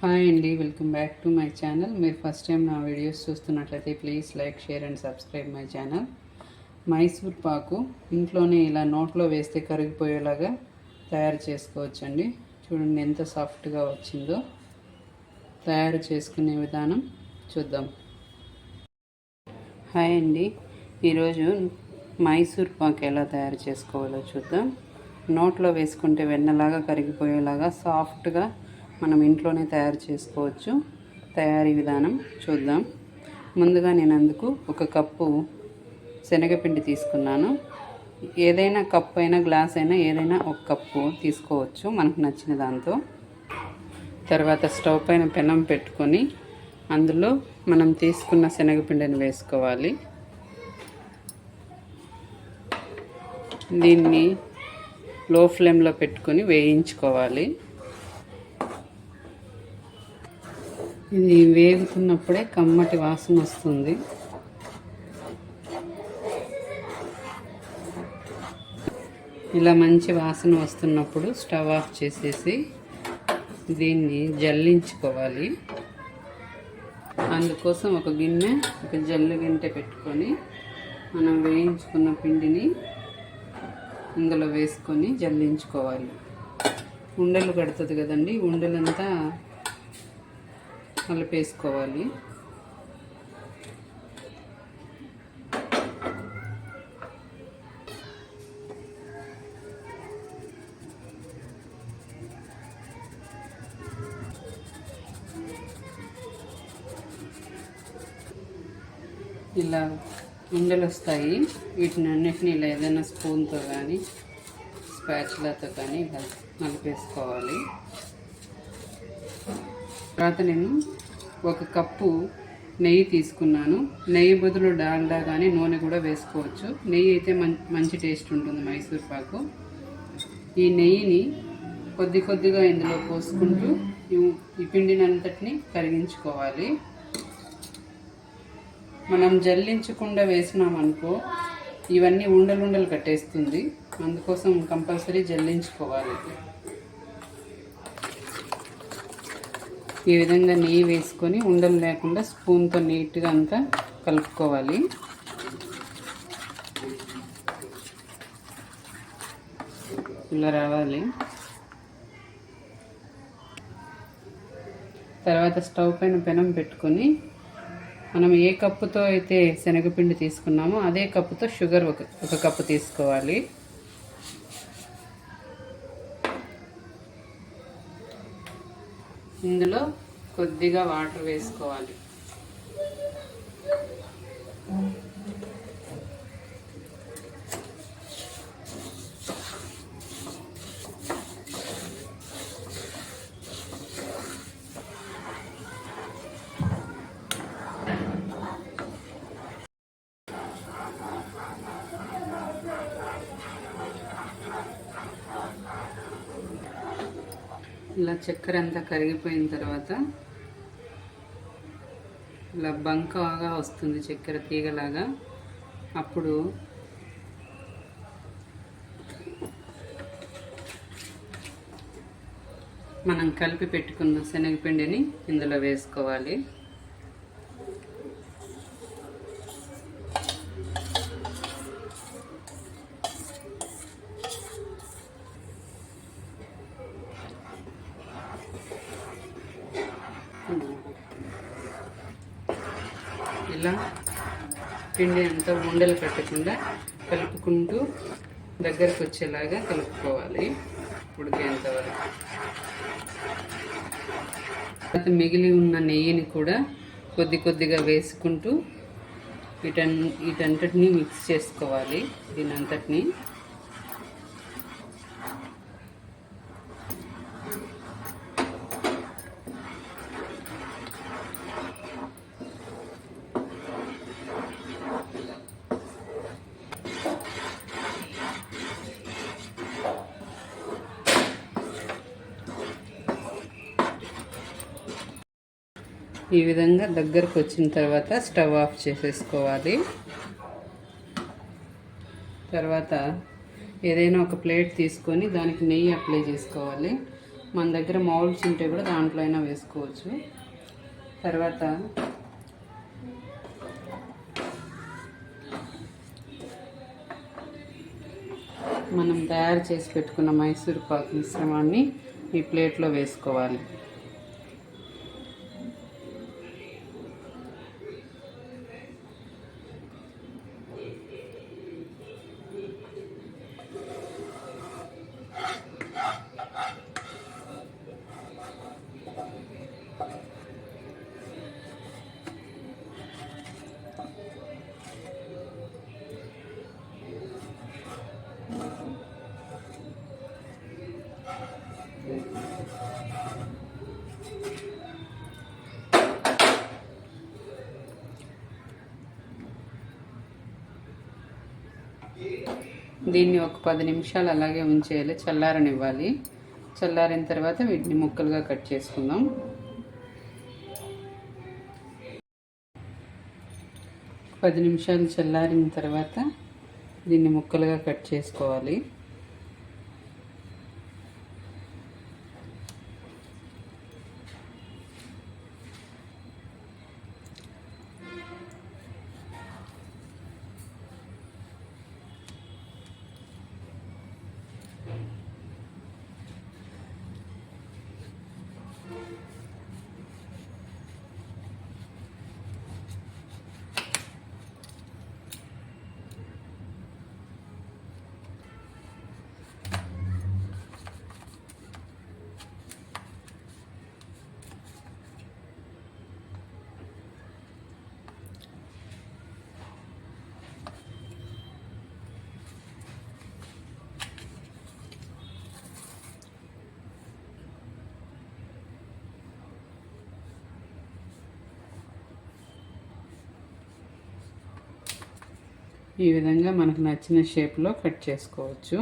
Hi అండి welcome back to my channel. మీరు first time నా వీడియోస్ చూస్తున్నట్లయితే please like share and subscribe my channel. Mysore pak ఇంట్లోనే ఇలా నోట్లో వేస్తే కరిగిపోయేలాగా తయారు చేసుకోవచ్చండి. చూడండి ఎంత సాఫ్ట్గా వచ్చిందో. తయారు చేసుకునే విధానం చూద్దాం. హాయ్ అండి ఈరోజు మైసూర్ పాక్ ఎలా తయారు చేసుకోవాలో చూద్దాం. నోట్లో వేసుకుంటే వెన్నలాగా కరిగిపోయేలాగా సాఫ్ట్గా మనం ఇంట్లోనే తయారు చేసుకోవచ్చు. తయారీ విధానం చూద్దాం. ముందుగా నేను అందుకు ఒక కప్పు శనగపిండి తీసుకున్నాను. ఏదైనా కప్పు అయినా గ్లాస్ అయినా ఏదైనా ఒక కప్పు తీసుకోవచ్చు మనకు నచ్చిన దాంతో. తర్వాత స్టవ్ పైన పెనం పెట్టుకొని అందులో మనం తీసుకున్న శనగపిండిని వేసుకోవాలి. దీన్ని లో ఫ్లేమ్లో పెట్టుకొని వేయించుకోవాలి. ఇది వేగుతున్నప్పుడే కమ్మటి వాసన వస్తుంది. ఇలా మంచి వాసన వస్తున్నప్పుడు స్టవ్ ఆఫ్ చేసేసి దీన్ని జల్లించుకోవాలి. అందుకోసం ఒక గిన్నె ఒక జల్లు గింటె పెట్టుకొని మనం వేయించుకున్న పిండిని ఇందులో వేసుకొని జల్లించుకోవాలి. ఉండలు కడుతుంది కదండి ఉండలంతా కలిపేసుకోవాలి ఇలా ఉండలు వస్తాయి వీటిని అన్నిటిని ఇలా ఏదైనా స్పూన్తో కానీ స్పాచ్లతో కానీ ఇలా నలిపేసుకోవాలి తర్వాత నేను ఒక కప్పు నెయ్యి తీసుకున్నాను. నెయ్యి బదులు డాల్డా కానీ నూనె కూడా వేసుకోవచ్చు. నెయ్యి అయితే మంచి టేస్ట్ ఉంటుంది మైసూర్ పాకు. ఈ నెయ్యిని కొద్ది కొద్దిగా ఇందులో పోసుకుంటూ ఈ పిండిని అంతటిని కరిగించుకోవాలి. మనం జల్లించకుండా వేసినామనుకో ఇవన్నీ ఉండలుండలు కట్టేస్తుంది. అందుకోసం కంపల్సరీ జల్లించుకోవాలి. ఈ విధంగా నెయ్యి వేసుకొని ఉండలు లేకుండా స్పూన్తో నీట్గా అంతా కలుపుకోవాలి. ఇలా రావాలి. తర్వాత స్టవ్ పైన పెనం పెట్టుకొని మనం ఏ కప్పుతో అయితే శనగపిండి తీసుకున్నామో అదే కప్పుతో షుగర్ ఒక ఒక కప్పు తీసుకోవాలి. ఇందులో కొద్దిగా వాటర్ వేసుకోవాలి. ఇలా చక్కెర అంతా కరిగిపోయిన తర్వాత ఇలా బంకగా వస్తుంది చక్కెర తీగలాగా. అప్పుడు మనం కలిపి పెట్టుకున్న శనగపిండిని ఇందులో వేసుకోవాలి. ఇలా పిండి అంతా ఉండలు పెట్టకుండా కలుపుకుంటూ దగ్గరకు వచ్చేలాగా కలుపుకోవాలి ఉడికేంత వరకు. తర్వాత మిగిలి ఉన్న నెయ్యిని కూడా కొద్ది కొద్దిగా వేసుకుంటూ వీటన్ వీటంతటిని మిక్స్ చేసుకోవాలి. దీని ఈ విధంగా దగ్గరకు వచ్చిన తర్వాత స్టవ్ ఆఫ్ చేసేసుకోవాలి. తర్వాత ఏదైనా ఒక ప్లేట్ తీసుకొని దానికి నెయ్యి అప్లై చేసుకోవాలి. మన దగ్గర మౌల్డ్స్ ఉంటే కూడా దాంట్లో అయినా వేసుకోవచ్చు. తర్వాత మనం తయారు చేసి పెట్టుకున్న మైసూర్ పాక్ మిశ్రమాన్ని ఈ ప్లేట్లో వేసుకోవాలి. దీన్ని ఒక పది నిమిషాలు అలాగే ఉంచేయాలి. చల్లారనివ్వాలి. చల్లారిన తర్వాత వీటిని ముక్కలుగా కట్ చేసుకుందాం. పది నిమిషాలు చల్లారిన తర్వాత దీన్ని ముక్కలుగా కట్ చేసుకోవాలి. ఈ విధంగా మనకు నచ్చిన షేప్లో కట్ చేసుకోవచ్చు.